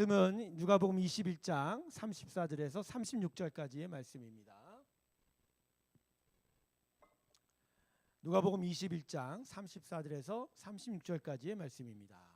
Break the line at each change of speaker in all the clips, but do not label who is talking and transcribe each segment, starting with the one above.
말씀은 누가복음 21장 34절에서 36절까지의 말씀입니다. 누가복음 21장 34절에서 36절까지의 말씀입니다.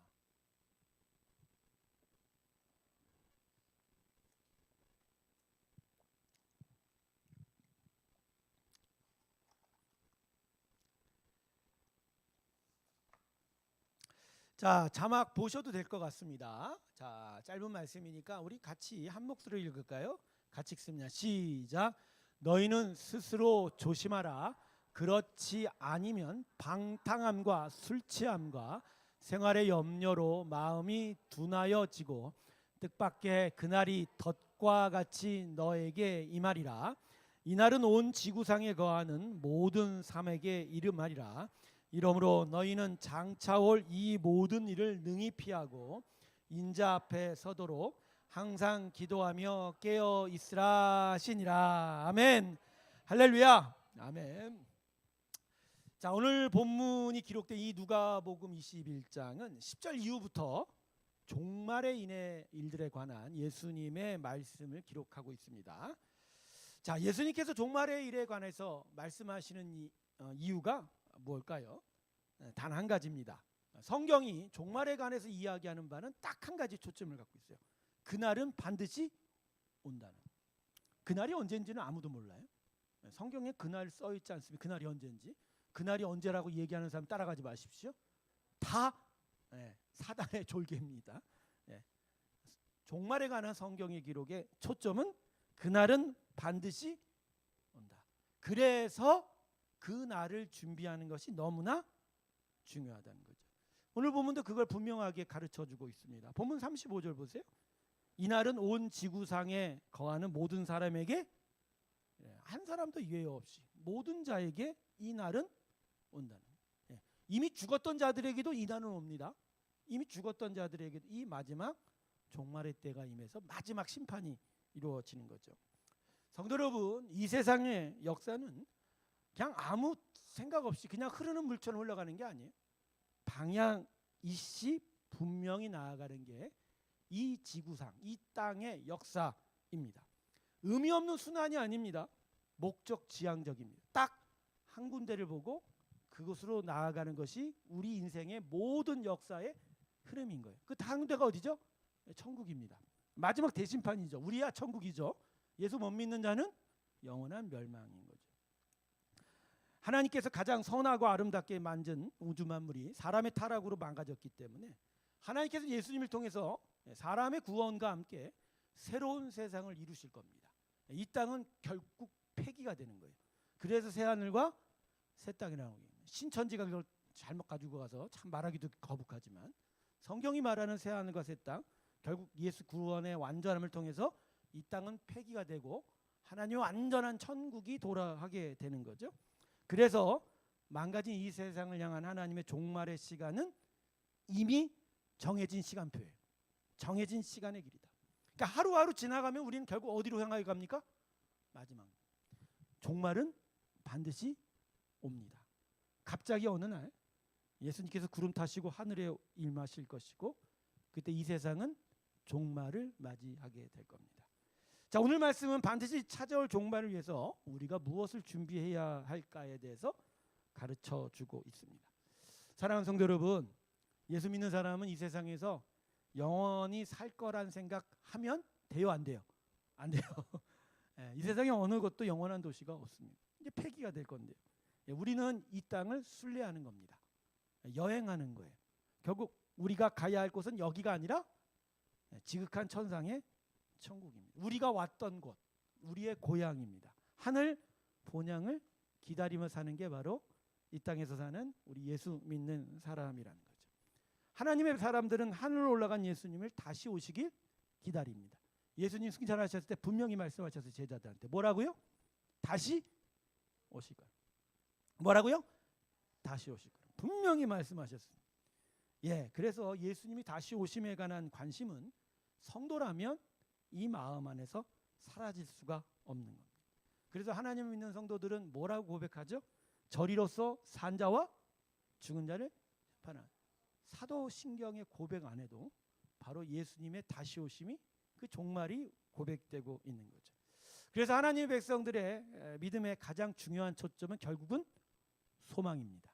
자, 자막 보셔도 될 것 같습니다. 자, 짧은 말씀이니까 우리 같이 한 목소리로 읽을까요? 같이 읽습니다. 시작. 너희는 스스로 조심하라. 그렇지 아니면 방탕함과 술 취함과 생활의 염려로 마음이 둔하여지고 뜻밖의 그날이 덫과 같이 너에게 임하리라. 이날은 온 지구상에 거하는 모든 삶에게 이름하리라. 이러므로 너희는 장차올 이 모든 일을 능히 피하고 인자 앞에 서도록 항상 기도하며 깨어 있으라 하시니라. 아멘. 할렐루야. 아멘. 자, 오늘 본문이 기록된 이 누가복음 21장은 10절 이후부터 종말에 인해 일들에 관한 예수님의 말씀을 기록하고 있습니다. 자, 예수님께서 종말의 일에 관해서 말씀하시는 이, 어, 이유가 뭘까요? 단 한 가지입니다. 성경이 종말에 관해서 이야기하는 바는 딱 한 가지 초점을 갖고 있어요. 그날은 반드시 온다는. 그날이 언제인지는 아무도 몰라요. 성경에 그날 써 있지 않습니까? 그날이 언제인지. 그날이 언제라고 얘기하는 사람 따라가지 마십시오. 다 예, 사단의 졸개입니다. 예. 종말에 관한 성경의 기록의 초점은 그날은 반드시 온다. 그래서 그 날을 준비하는 것이 너무나 중요하다는 거죠. 오늘 본문도 그걸 분명하게 가르쳐 주고 있습니다. 본문 35절 보세요. 이날은 온 지구상에 거하는 모든 사람에게 예, 한 사람도 예외 없이 모든 자에게 이 날은 온다는. 예, 이미 죽었던 자들에게도 이 날은 옵니다. 이미 죽었던 자들에게도 이 마지막 종말의 때가 임해서 마지막 심판이 이루어지는 거죠. 성도 여러분, 이 세상의 역사는 그냥 아무 생각 없이 그냥 흐르는 물처럼 흘러가는 게 아니에요. 방향 이씨 분명히 나아가는 게 이 지구상, 이 땅의 역사입니다. 의미 없는 순환이 아닙니다. 목적 지향적입니다. 딱 한 군데를 보고 그곳으로 나아가는 것이 우리 인생의 모든 역사의 흐름인 거예요. 그 군데가 어디죠? 천국입니다. 마지막 대심판이죠. 우리야 천국이죠. 예수 못 믿는 자는 영원한 멸망인 거죠. 하나님께서 가장 선하고 아름답게 만든 우주 만물이 사람의 타락으로 망가졌기 때문에 하나님께서 예수님을 통해서 사람의 구원과 함께 새로운 세상을 이루실 겁니다. 이 땅은 결국 폐기가 되는 거예요. 그래서 새 하늘과 새 땅이라고 얘기해요. 신천지가 그걸 잘못 가지고 가서 참 말하기도 거북하지만 성경이 말하는 새 하늘과 새 땅 결국 예수 구원의 완전함을 통해서 이 땅은 폐기가 되고 하나님의 완전한 천국이 돌아가게 되는 거죠. 그래서 망가진 이 세상을 향한 하나님의 종말의 시간은 이미 정해진 시간표예요. 정해진 시간의 길이다. 그러니까 하루하루 지나가면 우리는 결국 어디로 향하여 갑니까? 마지막. 종말은 반드시 옵니다. 갑자기 어느 날 예수님께서 구름 타시고 하늘에 임하실 것이고 그때 이 세상은 종말을 맞이하게 될 겁니다. 자, 오늘 말씀은 반드시 찾아올 종말을 위해서 우리가 무엇을 준비해야 할까에 대해서 가르쳐 주고 있습니다. 사랑하는 성도 여러분, 예수 믿는 사람은 이 세상에서 영원히 살 거란 생각하면 돼요, 안 돼요? 안 돼요. 예, 이 세상에 어느 곳도 영원한 도시가 없습니다. 이제 폐기가 될 건데요. 예, 우리는 이 땅을 순례하는 겁니다. 예, 여행하는 거예요. 결국 우리가 가야 할 곳은 여기가 아니라 예, 지극한 천상의 천국입니다. 우리가 왔던 곳, 우리의 고향입니다. 하늘 본향을 기다리며 사는 게 바로 이 땅에서 사는 우리 예수 믿는 사람이라는 거죠. 하나님의 사람들은 하늘로 올라간 예수님을 다시 오시길 기다립니다. 예수님 승천하셨을 때 분명히 말씀하셨어요 제자들한테 뭐라고요? 다시 오실 거예요. 뭐라고요? 다시 오실 거예요. 분명히 말씀하셨어요. 예, 그래서 예수님이 다시 오심에 관한 관심은 성도라면 이 마음 안에서 사라질 수가 없는 겁니다. 그래서 하나님 믿는 성도들은 뭐라고 고백하죠? 저리로서 산 자와 죽은 자를 재판한 사도신경의 고백 안에도 바로 예수님의 다시 오심이 그 종말이 고백되고 있는 거죠. 그래서 하나님의 백성들의 에, 믿음의 가장 중요한 초점은 결국은 소망입니다.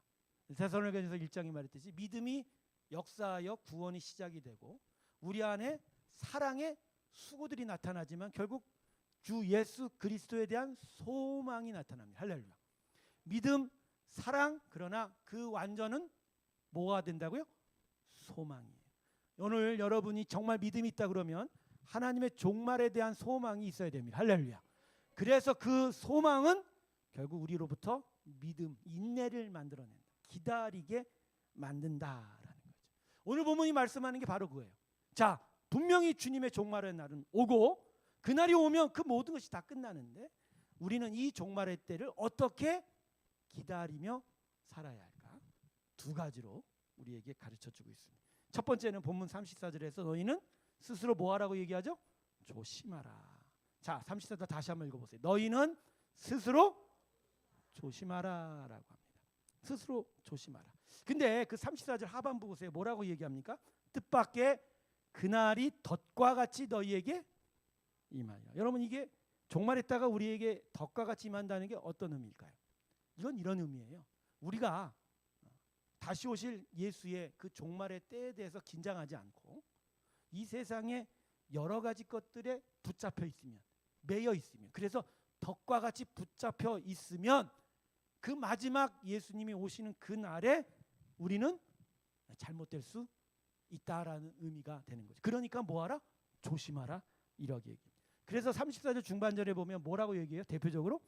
대선을전에서 1장이 말했듯이 믿음이 역사하여 구원이 시작이 되고 우리 안에 사랑의 수고들이 나타나지만 결국 주 예수 그리스도에 대한 소망이 나타납니다. 할렐루야. 믿음, 사랑 그러나 그 완전은 뭐가 된다고요? 소망이에요. 오늘 여러분이 정말 믿음이 있다 그러면 하나님의 종말에 대한 소망이 있어야 됩니다. 할렐루야. 그래서 그 소망은 결국 우리로부터 믿음, 인내를 만들어낸다. 기다리게 만든다라는 거죠. 오늘 본문이 말씀하는 게 바로 그거예요. 자, 분명히 주님의 종말의 날은 오고 그날이 오면 그 모든 것이 다 끝나는데 우리는 이 종말의 때를 어떻게 기다리며 살아야 할까? 두 가지로 우리에게 가르쳐 주고 있습니다. 첫 번째는 본문 34절에서 너희는 스스로 뭐 하라고 얘기하죠? 조심하라. 자, 34절 다시 한번 읽어 보세요. 너희는 스스로 조심하라라고 합니다. 스스로 조심하라. 근데 그 34절 하반부 보세요. 뭐라고 얘기합니까? 뜻밖의 그날이 덫과 같이 너희에게 임하여. 여러분 이게 종말했다가 우리에게 덫과 같이 임한다는 게 어떤 의미일까요? 이건 이런 의미예요. 우리가 다시 오실 예수의 그 종말의 때에 대해서 긴장하지 않고 이 세상에 여러 가지 것들에 붙잡혀 있으면 매여 있으면 그래서 덕과 같이 붙잡혀 있으면 그 마지막 예수님이 오시는 그 날에 우리는 잘못될 수 있다라는 의미가 되는 거죠. 그러니까 뭐하라? 조심하라 이렇게 얘기. 그래서 34절 중반절에 보면 뭐라고 얘기해요? 대표적으로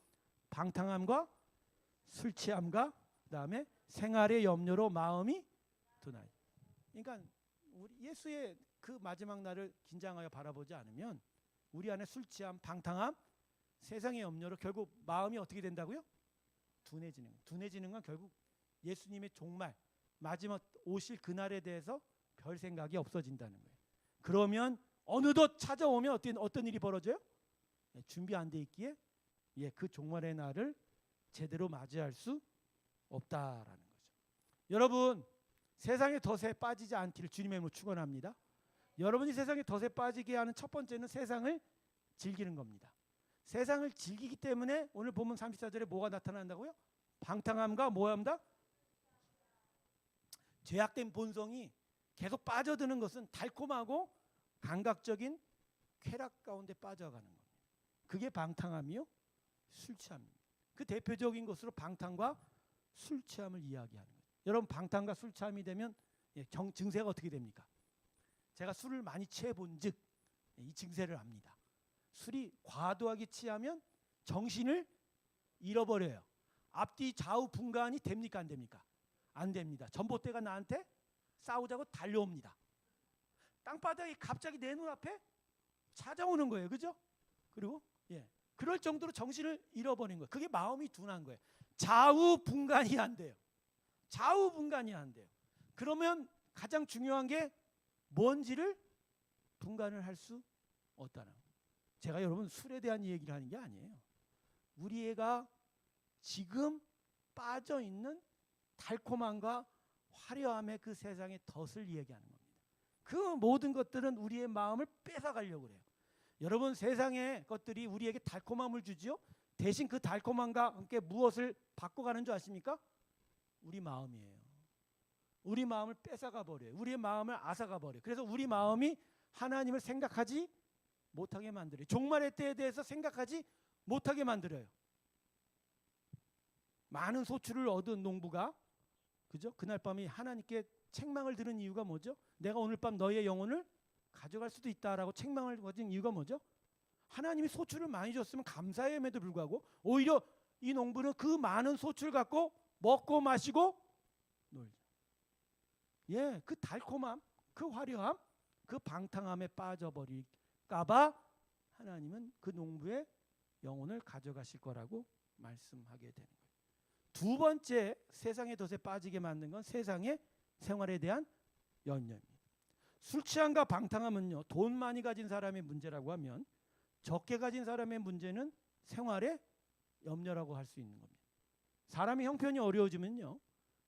방탕함과 술 취함과 그다음에 생활의 염려로 마음이 둔하여. 그러니까 우리 예수의 그 마지막 날을 긴장하여 바라보지 않으면 우리 안에 술 취함, 방탕함, 세상의 염려로 결국 마음이 어떻게 된다고요? 둔해지는 거. 둔해지는 건 결국 예수님의 종말 마지막 오실 그날에 대해서 별 생각이 없어진다는 거예요. 그러면 어느덧 찾아오면 어떤 어떤 일이 벌어져요? 예, 준비 안 돼 있기에 예, 그 종말의 날을 제대로 맞이할 수 없다라는 거죠. 여러분 세상의 덫에 빠지지 않기를 주님의 이름으로 축원합니다. 여러분이 세상의 덫에 빠지게 하는 첫 번째는 세상을 즐기는 겁니다. 세상을 즐기기 때문에 오늘 본문 34절에 뭐가 나타난다고요? 방탕함과 뭐합니다? 죄악된 본성이 계속 빠져드는 것은 달콤하고 감각적인 쾌락 가운데 빠져가는 겁니다. 그게 방탕함이요? 술 취함입니다. 그 대표적인 것으로 방탕과 술 취함을 이야기하는 거예요. 여러분 방탕과 술 취함이 되면 예, 경, 증세가 어떻게 됩니까? 제가 술을 많이 취해 본즉 이 증세를 압니다. 술이 과도하게 취하면 정신을 잃어버려요. 앞뒤 좌우 분간이 됩니까 안 됩니까? 안 됩니다. 전봇대가 나한테 싸우자고 달려옵니다. 땅바닥이 갑자기 내 눈앞에 찾아오는 거예요. 그죠? 그리고 예. 그럴 정도로 정신을 잃어버린 거예요. 그게 마음이 둔한 거예요. 좌우 분간이 안 돼요. 좌우 분간이 안 돼요. 그러면 가장 중요한 게 뭔지를 분간을 할 수 없다는 거예요. 제가 여러분 술에 대한 얘기를 하는 게 아니에요. 우리 애가 지금 빠져 있는 달콤함과 화려함의 그 세상의 덫을 얘기하는 겁니다. 그 모든 것들은 우리의 마음을 뺏어가려고 그래요. 여러분 세상의 것들이 우리에게 달콤함을 주지요. 대신 그 달콤함과 함께 무엇을 바꿔가는 줄 아십니까? 우리 마음이에요. 우리 마음을 뺏어가 버려요. 우리의 마음을 앗아가 버려요. 그래서 우리 마음이 하나님을 생각하지 못하게 만들어요. 종말의 때에 대해서 생각하지 못하게 만들어요. 많은 소출을 얻은 농부가 그죠? 그날 밤이 하나님께 책망을 들은 이유가 뭐죠? 내가 오늘 밤 너의 영혼을 가져갈 수도 있다라고 책망을 가진 이유가 뭐죠? 하나님이 소출을 많이 줬으면 감사함에도 불구하고 오히려 이 농부는 그 많은 소출 갖고 먹고 마시고 놀죠. 예, 그 달콤함, 그 화려함, 그 방탕함에 빠져버릴까봐 하나님은 그 농부의 영혼을 가져가실 거라고 말씀하게 되는 거예요. 두 번째 세상의 덫에 빠지게 만든 건 세상의 생활에 대한 연념입니다. 술 취함과 방탕함은요 돈 많이 가진 사람의 문제라고 하면 적게 가진 사람의 문제는 생활의 염려라고 할 수 있는 겁니다. 사람이 형편이 어려워지면요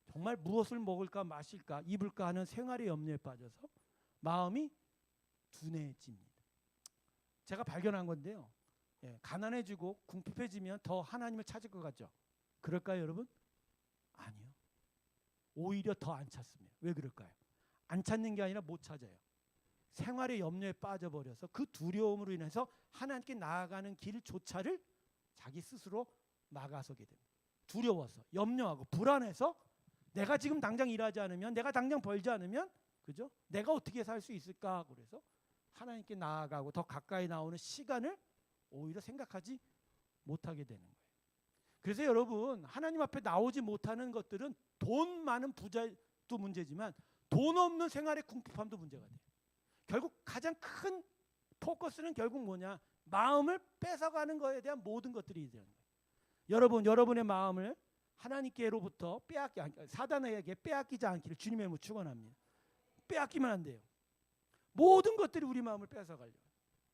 정말 무엇을 먹을까 마실까 입을까 하는 생활의 염려에 빠져서 마음이 둔해집니다. 제가 발견한 건데요. 예, 가난해지고 궁핍해지면 더 하나님을 찾을 것 같죠. 그럴까요, 여러분? 아니요. 오히려 더 안 찾습니다. 왜 그럴까요? 안 찾는 게 아니라 못 찾아요. 생활의 염려에 빠져버려서 그 두려움으로 인해서 하나님께 나아가는 길조차를 자기 스스로 막아서게 됩니다. 두려워서, 염려하고 불안해서 내가 지금 당장 일하지 않으면, 내가 당장 벌지 않으면, 그죠? 내가 어떻게 살 수 있을까? 그래서 하나님께 나아가고 더 가까이 나오는 시간을 오히려 생각하지 못하게 되는 거예요. 그래서 여러분 하나님 앞에 나오지 못하는 것들은 돈 많은 부자도 문제지만 돈 없는 생활의 궁핍함도 문제가 돼요. 결국 가장 큰 포커스는 결국 뭐냐? 마음을 뺏어가는 거에 대한 모든 것들이 되는 거예요. 여러분 여러분의 마음을 하나님께로부터 빼앗기 사단에게 빼앗기지 않기를 주님의 이름으로 축원합니다. 빼앗기면 안 돼요. 모든 것들이 우리 마음을 뺏어가려고.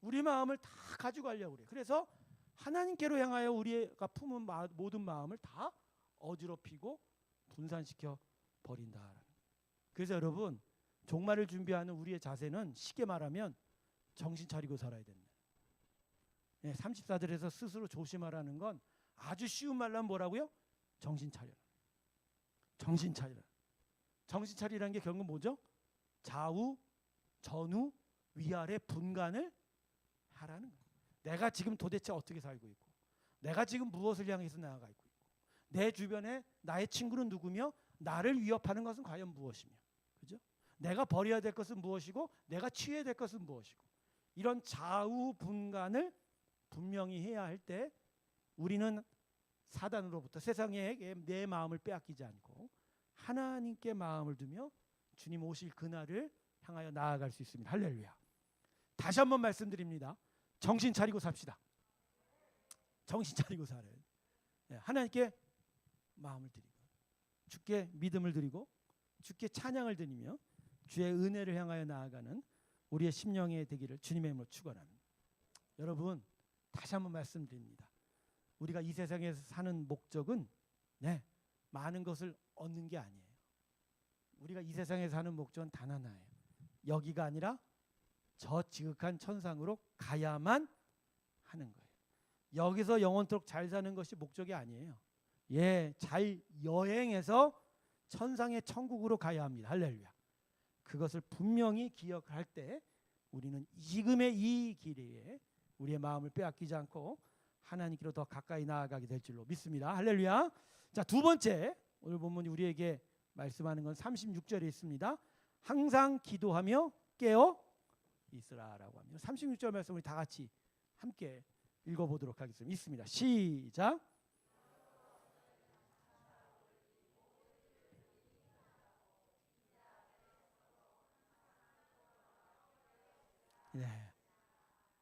우리 마음을 다 가져가려고 그래요. 그래서 하나님께로 향하여 우리가 품은 마, 모든 마음을 다 어지럽히고 분산시켜 버린다. 그래서 여러분 종말을 준비하는 우리의 자세는 쉽게 말하면 정신 차리고 살아야 된다. 네, 34절에서 스스로 조심하라는 건 아주 쉬운 말로 뭐라고요? 정신 차려. 정신 차려. 정신 차리라는 게 결국 뭐죠? 좌우, 전후, 위아래 분간을 하라는 거예요. 내가 지금 도대체 어떻게 살고 있고, 내가 지금 무엇을 향해서 나아가고 있고, 내 주변에 나의 친구는 누구며 나를 위협하는 것은 과연 무엇이며, 그죠? 내가 버려야 될 것은 무엇이고, 내가 취해야 될 것은 무엇이고, 이런 좌우 분간을 분명히 해야 할 때 우리는 사단으로부터 세상에 내 마음을 빼앗기지 않고 하나님께 마음을 두며 주님 오실 그날을 향하여 나아갈 수 있습니다. 할렐루야. 다시 한번 말씀드립니다. 정신 차리고 삽시다. 정신 차리고 살아요. 예, 하나님께 마음을 드리고 주께 믿음을 드리고 주께 찬양을 드리며 주의 은혜를 향하여 나아가는 우리의 심령의 되기를 주님의 이름으로 축원합니다. 여러분 다시 한번 말씀드립니다. 우리가 이 세상에서 사는 목적은 네, 많은 것을 얻는 게 아니에요. 우리가 이 세상에 사는 목적은 단 하나예요. 여기가 아니라 저 지극한 천상으로 가야만 하는 거예요. 여기서 영원토록 잘 사는 것이 목적이 아니에요. 예, 잘 여행해서 천상의 천국으로 가야 합니다. 할렐루야. 그것을 분명히 기억할 때 우리는 지금의 이 길에 우리의 마음을 빼앗기지 않고 하나님께로 더 가까이 나아가게 될 줄로 믿습니다. 할렐루야. 자, 두 번째 오늘 본문이 우리에게 말씀하는 건 36절에 있습니다. 항상 기도하며 깨어 있으라라고 합니다. 36절 말씀 우리 다 같이 함께 읽어 보도록 하겠습니다. 있습니다. 시작. 네.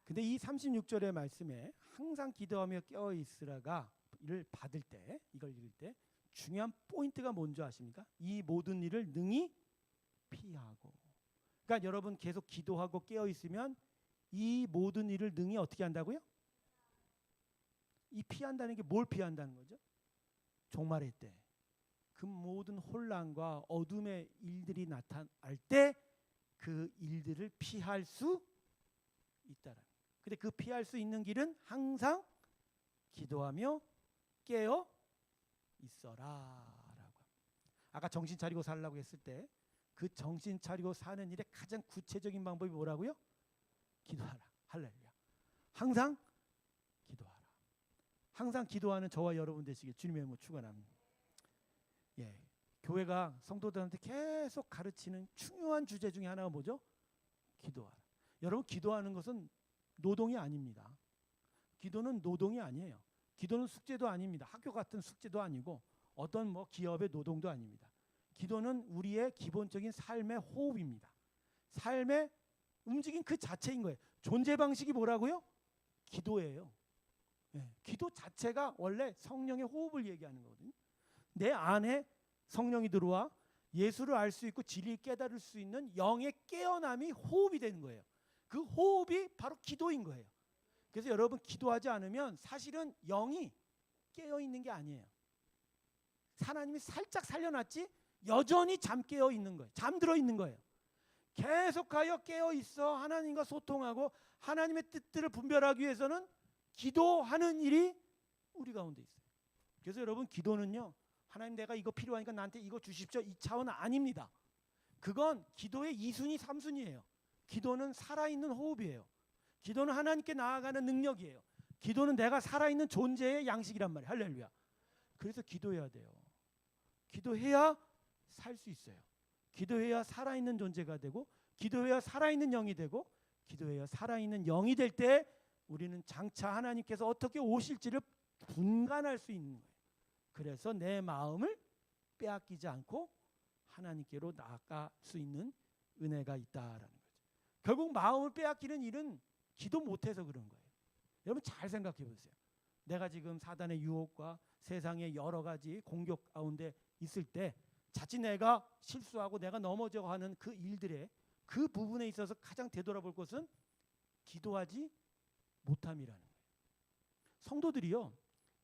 근데 이 36절의 말씀에 항상 기도하며 깨어 있으라가 를 받을 때 이걸 읽을 때 중요한 포인트가 뭔지 아십니까? 이 모든 일을 능히 피하고. 그러니까 여러분 계속 기도하고 깨어 있으면 이 모든 일을 능히 어떻게 한다고요? 이 피한다는 게 뭘 피한다는 거죠? 종말의 때. 그 모든 혼란과 어둠의 일들이 나타날 때 그 일들을 피할 수 있다라. 근데 그 피할 수 있는 길은 항상 기도하며 깨어 있어라라고. 아까 정신 차리고 살라고 했을 때 그 정신 차리고 사는 일의 가장 구체적인 방법이 뭐라고요? 기도하라. 할렐루야. 항상 기도하라. 항상 기도하는 저와 여러분 되시길 주님의 이름으로 축원합니다. 예. 교회가 성도들한테 계속 가르치는 중요한 주제 중에 하나가 뭐죠? 기도하라. 여러분 기도하는 것은 노동이 아닙니다. 기도는 노동이 아니에요. 기도는 숙제도 아닙니다. 학교 같은 숙제도 아니고 어떤 뭐 기업의 노동도 아닙니다. 기도는 우리의 기본적인 삶의 호흡입니다. 삶의 움직임 그 자체인 거예요. 존재 방식이 뭐라고요? 기도예요. 예, 기도 자체가 원래 성령의 호흡을 얘기하는 거거든요. 내 안에 성령이 들어와 예수를 알 수 있고 진리 깨달을 수 있는 영의 깨어남이 호흡이 되는 거예요. 그 호흡이 바로 기도인 거예요. 그래서 여러분 기도하지 않으면 사실은 영이 깨어 있는 게 아니에요. 하나님이 살짝 살려놨지 여전히 잠 깨어 있는 거예요. 잠들어 있는 거예요. 계속하여 깨어 있어 하나님과 소통하고 하나님의 뜻들을 분별하기 위해서는 기도하는 일이 우리 가운데 있어요. 그래서 여러분 기도는요. 하나님 내가 이거 필요하니까 나한테 이거 주십시오. 이 차원 아닙니다. 그건 기도의 2순위, 3순위예요. 기도는 살아있는 호흡이에요. 기도는 하나님께 나아가는 능력이에요. 기도는 내가 살아있는 존재의 양식이란 말이에요. 할렐루야. 그래서 기도해야 돼요. 기도해야 살 수 있어요. 기도해야 살아있는 존재가 되고 기도해야 살아있는 영이 되고 기도해야 살아있는 영이 될 때 우리는 장차 하나님께서 어떻게 오실지를 분간할 수 있는 거예요. 그래서 내 마음을 빼앗기지 않고 하나님께로 나아갈 수 있는 은혜가 있다라는 거죠. 결국 마음을 빼앗기는 일은 기도 못해서 그런 거예요. 여러분 잘 생각해 보세요. 내가 지금 사단의 유혹과 세상의 여러 가지 공격 가운데 있을 때 자칫 내가 실수하고 내가 넘어져 하는 그 일들에 그 부분에 있어서 가장 되돌아볼 것은 기도하지 못함이라는 거예요. 성도들이요.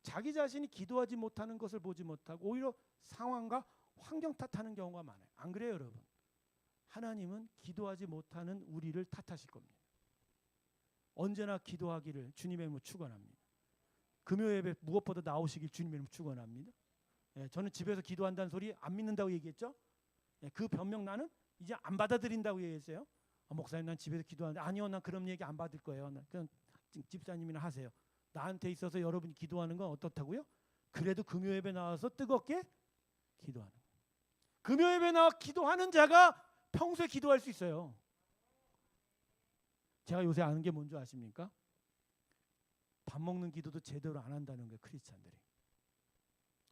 자기 자신이 기도하지 못하는 것을 보지 못하고 오히려 상황과 환경 탓하는 경우가 많아요. 안 그래요, 여러분? 하나님은 기도하지 못하는 우리를 탓하실 겁니다. 언제나 기도하기를 주님의 이름으로 축원합니다. 금요 예배 무엇보다 나오시길 주님의 이름으로 축원합니다. 예, 저는 집에서 기도한다는 소리 안 믿는다고 얘기했죠. 예, 그 변명 나는 이제 안 받아들인다고 얘기했어요. 아, 목사님 난 집에서 기도하는데 아니요 난 그런 얘기 안 받을 거예요. 난 그냥 집사님이나 하세요. 나한테 있어서 여러분이 기도하는 건 어떻다고요? 그래도 금요 예배 나와서 뜨겁게 기도하는. 금요 예배 나와 기도하는 자가 평소에 기도할 수 있어요. 제가 요새 아는 게 뭔지 아십니까? 밥 먹는 기도도 제대로 안 한다는 거예요 크리스찬들이.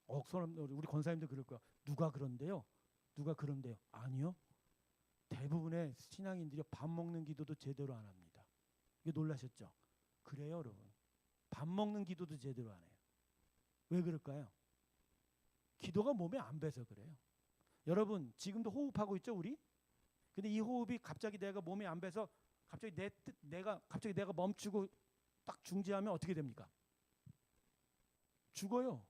어, 사람 우리 권사님도 그럴 거야. 누가 그런데요? 누가 그런데요? 아니요. 대부분의 신앙인들이 밥 먹는 기도도 제대로 안 합니다. 이게 놀라셨죠? 그래요, 여러분. 밥 먹는 기도도 제대로 안 해요. 왜 그럴까요? 기도가 몸에 안 배서 그래요. 여러분 지금도 호흡하고 있죠, 우리? 근데 이 호흡이 갑자기 내가 몸에 안 배서 갑자기 내 뜻, 내가 갑자기 내가 멈추고 딱 중지하면 어떻게 됩니까? 죽어요.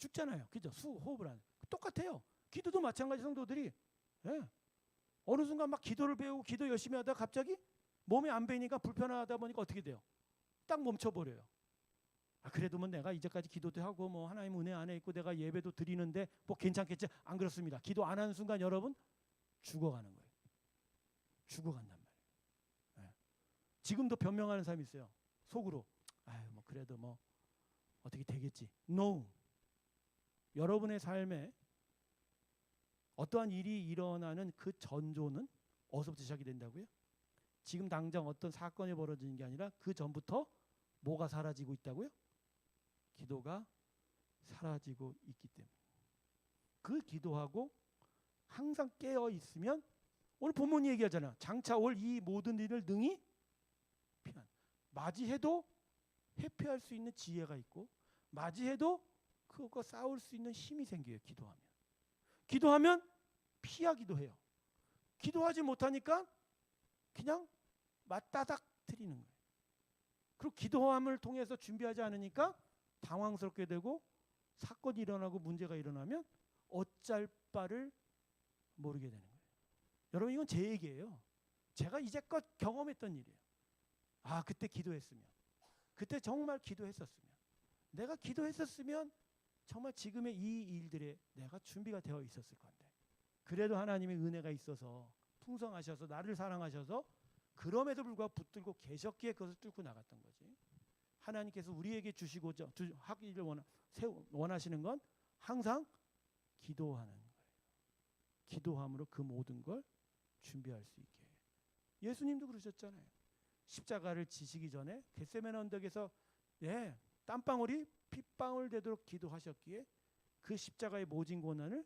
죽잖아요. 그죠? 수 호흡을 안. 똑같아요. 기도도 마찬가지 성도들이 예. 어느 순간 막 기도를 배우고 기도 열심히 하다가 갑자기 몸이 안 배니까 불편하다 보니까 어떻게 돼요? 딱 멈춰 버려요. 아 그래도 뭐 내가 이제까지 기도도 하고 뭐 하나님 은혜 안에 있고 내가 예배도 드리는데 뭐 괜찮겠지? 안 그렇습니다. 기도 안 하는 순간 여러분 죽어가는 거예요. 죽어간단 말이에요. 예. 지금도 변명하는 사람이 있어요. 속으로 아유 뭐 그래도 뭐 어떻게 되겠지? No. 여러분의 삶에 어떠한 일이 일어나는 그 전조는 어디서부터 시작이 된다고요? 지금 당장 어떤 사건이 벌어지는 게 아니라 그 전부터 뭐가 사라지고 있다고요? 기도가 사라지고 있기 때문에 그 기도하고 항상 깨어 있으면 오늘 본문이 얘기하잖아. 장차 올 이 모든 일을 능히 피한 맞이해도 회피할 수 있는 지혜가 있고 맞이해도 그것과 싸울 수 있는 힘이 생겨요. 기도하면. 기도하면 피하기도 해요. 기도하지 못하니까 그냥 맞다닥 트리는 거예요. 그리고 기도함을 통해서 준비하지 않으니까 당황스럽게 되고 사건이 일어나고 문제가 일어나면 어쩔 바를 모르게 되는 거예요. 여러분 이건 제 얘기예요. 제가 이제껏 경험했던 일이에요. 아 그때 기도했으면 그때 정말 기도했었으면 내가 기도했었으면 정말 지금의 이 일들에 내가 준비가 되어 있었을 건데 그래도 하나님의 은혜가 있어서 풍성하셔서 나를 사랑하셔서 그럼에도 불구하고 붙들고 계셨기에 그것을 뚫고 나갔던 거지. 하나님께서 우리에게 주시고자 주, 하기를 원하, 원하시는 건 항상 기도하는 거예요. 기도함으로 그 모든 걸 준비할 수 있게. 예수님도 그러셨잖아요. 십자가를 지시기 전에 겟세멘 언덕에서 예, 땀방울이 핏방울 되도록 기도하셨기에 그 십자가의 모진 고난을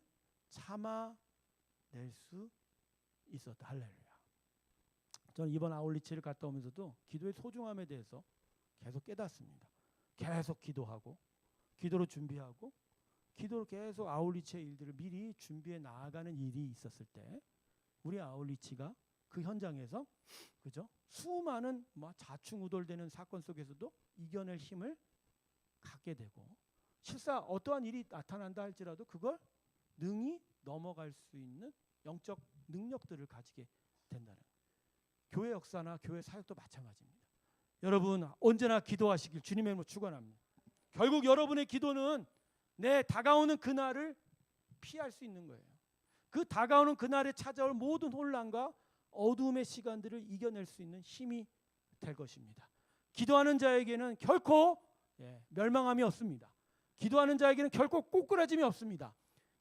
참아낼 수 있었다. 할렐루야. 저는 이번 아울리치를 갔다 오면서도 기도의 소중함에 대해서 계속 깨닫습니다. 계속 기도하고 기도로 준비하고 기도로 계속 아울리치의 일들을 미리 준비해 나아가는 일이 있었을 때 우리 아울리치가 그 현장에서 그죠 수많은 뭐 자충우돌되는 사건 속에서도 이겨낼 힘을 갖게 되고 실사 어떠한 일이 나타난다 할지라도 그걸 능히 넘어갈 수 있는 영적 능력들을 가지게 된다는. 교회 역사나 교회 사역도 마찬가지입니다. 여러분 언제나 기도하시길 주님의 이름으로 축원합니다. 결국 여러분의 기도는 내 다가오는 그날을 피할 수 있는 거예요. 그 다가오는 그날에 찾아올 모든 혼란과 어두움의 시간들을 이겨낼 수 있는 힘이 될 것입니다. 기도하는 자에게는 결코 예, 멸망함이 없습니다. 기도하는 자에게는 결코 꼬꾸라짐이 없습니다.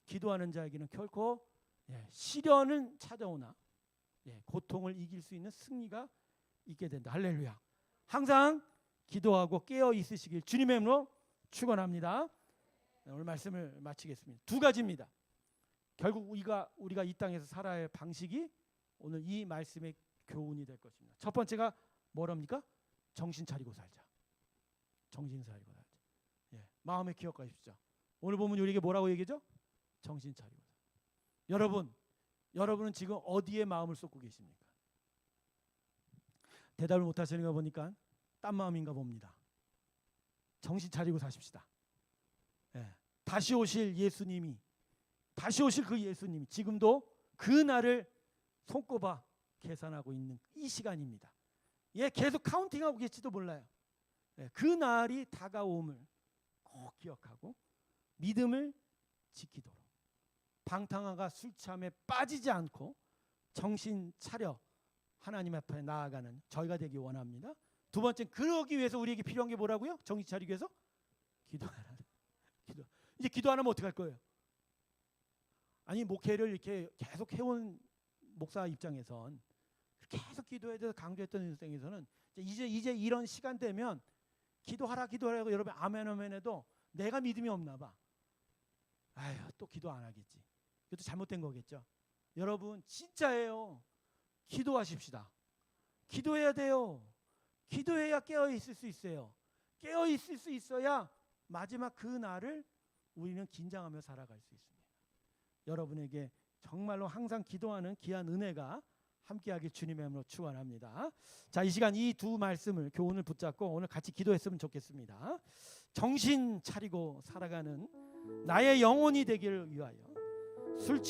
기도하는 자에게는 결코 예, 시련은 찾아오나 예, 고통을 이길 수 있는 승리가 있게 된다. 할렐루야. 항상 기도하고 깨어 있으시길 주님의 이름으로 축원합니다. 네, 오늘 말씀을 마치겠습니다. 두 가지입니다. 결국 우리가 우리가 이 땅에서 살아야 할 방식이 오늘 이 말씀의 교훈이 될 것입니다. 첫 번째가 뭐랍니까? 정신 차리고 살자. 정신 차리고 살자. 예, 마음에 기억하십시오. 오늘 보면 우리에게 뭐라고 얘기죠? 정신 차리고. 여러분, 여러분은 지금 어디에 마음을 쏟고 계십니까? 대답을 못 하시는 거 보니까 딴 마음인가 봅니다. 정신 차리고 사십시다. 예, 다시 오실 예수님이 다시 오실 그 예수님이 지금도 그 날을 손꼽아 계산하고 있는 이 시간입니다. 예, 계속 카운팅하고 계실지도 몰라요. 예, 그 날이 다가옴을 꼭 기억하고 믿음을 지키도록 방탕화가 술 취함에 빠지지 않고 정신 차려 하나님 앞에 나아가는 저희가 되기 원합니다. 두 번째 그러기 위해서 우리에게 필요한 게 뭐라고요? 정신 차리기 위해서 기도하라. 기도. 이제 기도 안 하면 어떻게 할 거예요? 아니 목회를 이렇게 계속 해온 목사 입장에선 계속 기도해야 돼서 강조했던 인생에서는 이제 이제 이런 시간 되면 기도하라 기도하라고 여러분 아멘 아멘 해도 내가 믿음이 없나 봐. 아휴 또 기도 안 하겠지. 이것도 잘못된 거겠죠. 여러분 진짜예요. 기도하십시다. 기도해야 돼요. 기도해야 깨어 있을 수 있어요. 깨어 있을 수 있어야 마지막 그 날을 우리는 긴장하며 살아갈 수 있습니다. 여러분에게 정말로 항상 기도하는 귀한 은혜가 함께하길 주님의 이름으로 축원합니다. 자, 이 시간 이 두 말씀을 교훈을 붙잡고 오늘 같이 기도했으면 좋겠습니다. 정신 차리고 살아가는 나의 영혼이 되기를 위하여 술